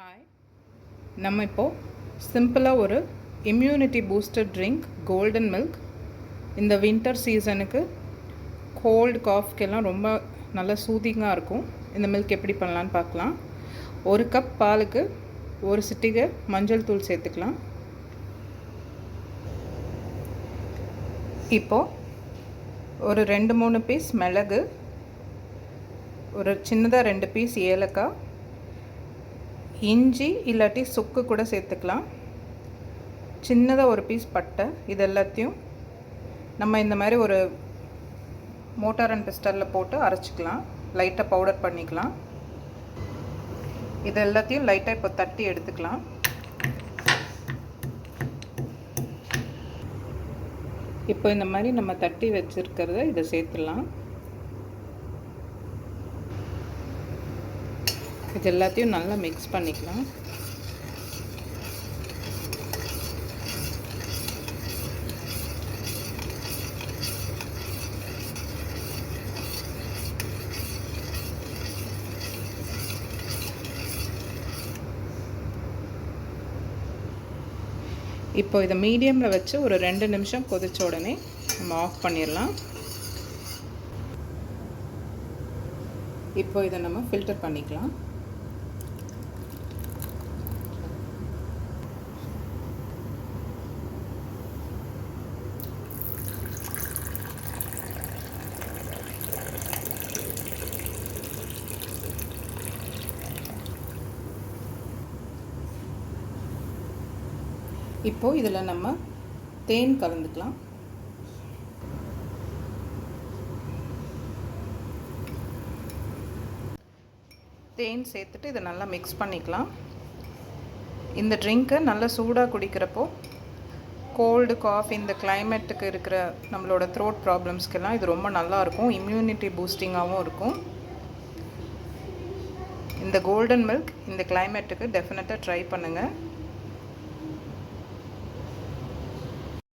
Hi நம்ம இப்போது சிம்பிளாக ஒரு immunity booster drink golden milk இந்த வின்டர் சீசனுக்கு கோல்டு காஃப்க்கெல்லாம் ரொம்ப நல்ல சூதிங்காக இருக்கும். இந்த மில்க் எப்படி பண்ணலான்னு பார்க்கலாம். ஒரு கப் பாலுக்கு ஒரு சிட்டிகை மஞ்சள் தூள் சேர்த்துக்கலாம். இப்போது ஒரு ரெண்டு மூணு பீஸ் மிளகு ஒரு சின்னதாக ரெண்டு பீஸ் ஏலக்காய் இஞ்சி இல்லாட்டி சுக்கு கூட சேர்த்துக்கலாம். சின்னதாக ஒரு பீஸ் பட்டை இது எல்லாத்தையும் நம்ம இந்த மாதிரி ஒரு மோட்டார் அண்ட் பிஸ்டலில் போட்டு அரைச்சிக்கலாம். லைட்டாக பவுடர் பண்ணிக்கலாம். இது எல்லாத்தையும் லைட்டாக இப்போ தட்டி எடுத்துக்கலாம். இப்போ இந்த மாதிரி நம்ம தட்டி வச்சுருக்கிறத இதை சேர்த்துலாம் இது எல்லாத்தையும் நல்லா மிக்ஸ் பண்ணிக்கலாம். இப்போ இதை மீடியமில் வச்சு ஒரு ரெண்டு நிமிஷம் கொதிச்ச உடனே நம்ம ஆஃப் பண்ணிடலாம். இப்போ இதை நம்ம ஃபில்டர் பண்ணிக்கலாம். இப்போது இதில் நம்ம தேன் கலந்துக்கலாம். தேன் சேர்த்துட்டு இதை நல்லா மிக்ஸ் பண்ணிக்கலாம். இந்த ட்ரிங்க்கை நல்லா சூடாக குடிக்கிறப்போ கோல்டு காஃப் இந்த கிளைமேட்டுக்கு இருக்கிற நம்மளோட த்ரோட் ப்ராப்ளம்ஸ்க்கெல்லாம் இது ரொம்ப நல்லாயிருக்கும் இம்யூனிட்டி பூஸ்டிங்காகவும் இருக்கும். இந்த கோல்டன் மில்க் இந்த கிளைமேட்டுக்கு டெஃபினட்டாக ட்ரை பண்ணுங்கள்